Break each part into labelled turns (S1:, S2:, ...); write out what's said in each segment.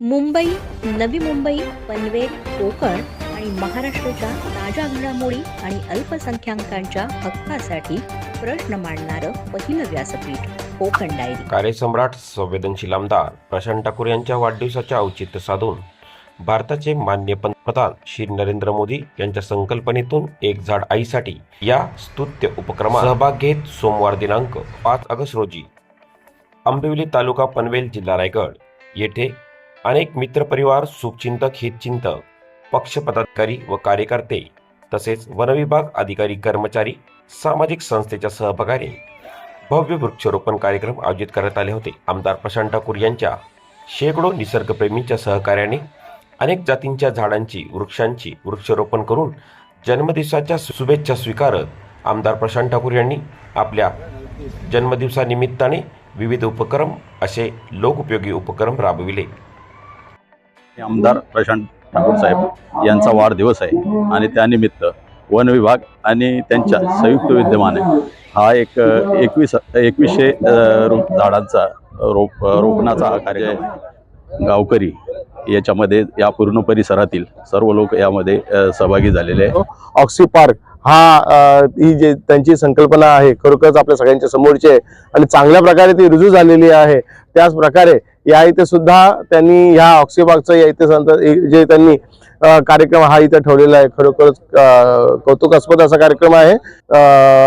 S1: मुंबई नवी मुंबई पनवेल कोकण आणि महाराष्ट्राच्या ताज्या घडामोडी आणि अल्पसंख्याकांच्या हक्कासाठी प्रश्न मांडणारं पहिलं व्यासपीठ कोकण डायरी.
S2: कार्यसम्राट संवेदनशील आमदार प्रशांत ठाकूर यांच्या वाढदिवसाचे औचित्य साधून भारताचे मान्य पंतप्रधान श्री नरेंद्र मोदी यांच्या संकल्पनेतून एक झाड आईसाठी या स्तुत्य उपक्रमात सहभाग घेत सोमवार दिनांक पाच ऑगस्ट रोजी आंबिवली तालुका पनवेल जिल्हा रायगड येथे अनेक मित्रपरिवार सुखचिंतक हितचिंतक पक्ष पदाधिकारी व कार्यकर्ते तसेच वनविभाग अधिकारी कर्मचारी सामाजिक संस्थेच्या सहभागाने भव्य वृक्षारोपण कार्यक्रम आयोजित करण्यात आले होते. आमदार प्रशांत ठाकूर यांच्या शेकडो निसर्गप्रेमींच्या सहकार्याने अनेक जातींच्या झाडांची वृक्षांची वृक्षारोपण करून जन्मदिवसाच्या शुभेच्छा स्वीकारत आमदार प्रशांत ठाकूर यांनी आपल्या जन्मदिवसानिमित्ताने विविध उपक्रम असे लोकउपयोगी उपक्रम राबविले.
S3: आमदार प्रशांत ठाकूर साहेब यांचा वाढदिवस आहे. आणि त्यानिमित्त वन विभाग आणि त्यांच्या संयुक्त विद्यमाने हा एक एकवीस एकवीसशे रोप झाडांचा रोप रोपणाचा हा कार्य आहे. गावकरी याच्यामध्ये या पूर्ण परिसरातील सर्व लोक यामध्ये सहभागी झालेले आहे
S4: ऑक्सी पार्क हा ही जे त्यांची संकल्पना आहे खरोखरच आपल्या सगळ्यांच्या समोरची आहे. आणि चांगल्या प्रकारे ती रुजू झालेली आहे. त्याच प्रकारे या इथे सुद्धा त्यांनी ह्या ऑक्सी पार्कचं या इथे संत जे त्यांनी कार्यक्रम हा इथे ठेवलेला आहे. खरोखरच कौतुकास्पद असा कार्यक्रम आहे.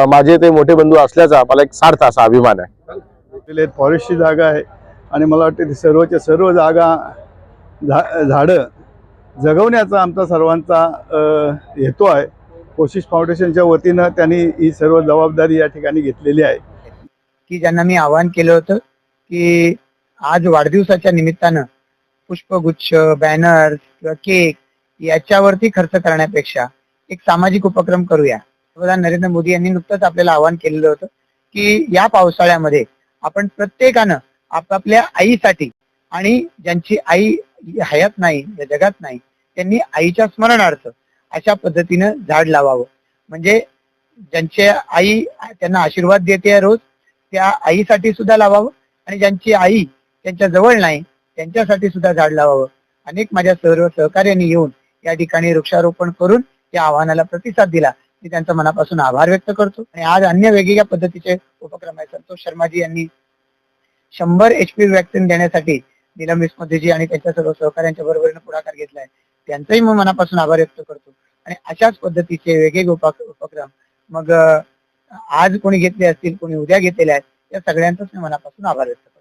S4: माझे ते मोठे बंधू असल्याचा मला एक सार्थ असा अभिमान आहे.
S5: फॉरेस्टची जागा आहे. आणि मला वाटतं ती सर्वच्या सर्व जागा झा झाडं जगवण्याचा आमचा सर्वांचा हेतू आहे. कोशिश फाउंडेशनच्या वतीनं त्यांनी ही सर्व जबाबदारी या ठिकाणी घेतलेली आहे.
S6: की ज्यांना मी आवाहन केलं होतं की आज वाढदिवसाच्या निमित्तानं पुष्पगुच्छ बॅनर किंवा केक याच्यावरती खर्च करण्यापेक्षा एक सामाजिक उपक्रम करूया. पंतप्रधान नरेंद्र मोदी यांनी नुकतंच आपल्याला आवाहन केलेलं होतं की या पावसाळ्यामध्ये आपण प्रत्येकानं आपापल्या आईसाठी आणि ज्यांची आई हयात नाही या जगात नाही त्यांनी आईच्या स्मरणार्थ अशा पद्धतीनं झाड लावावं. म्हणजे ज्यांचे आई त्यांना आशीर्वाद देते रोज त्या आईसाठी सुद्धा लावावं आणि ज्यांची आई त्यांच्या जवळ नाही त्यांच्यासाठी सुद्धा झाड लावावं. अनेक माझ्या सर्व सहकार्यांनी येऊन या ठिकाणी वृक्षारोपण करून या आव्हानाला प्रतिसाद दिला. मी त्यांचा मनापासून आभार व्यक्त करतो. आणि आज अन्य वेगवेगळ्या पद्धतीचे उपक्रम आहेत. संतोष शर्माजी यांनी शंभर एच पी व्हॅक्सिन देण्यासाठी निलम विस्मतेजी आणि त्यांच्या सर्व सहकार्यांच्या बरोबर पुढाकार घेतलाय. त्यांचाही मी मनापासून आभार व्यक्त करतो. आणि अशाच पद्धतीचे वेगवेगळे उप- उपक्रम मग आज कोणी घेतले असतील कोणी उद्या घेतलेले आहेत या सगळ्यांचाच मी मनापासून आभार व्यक्त करतो.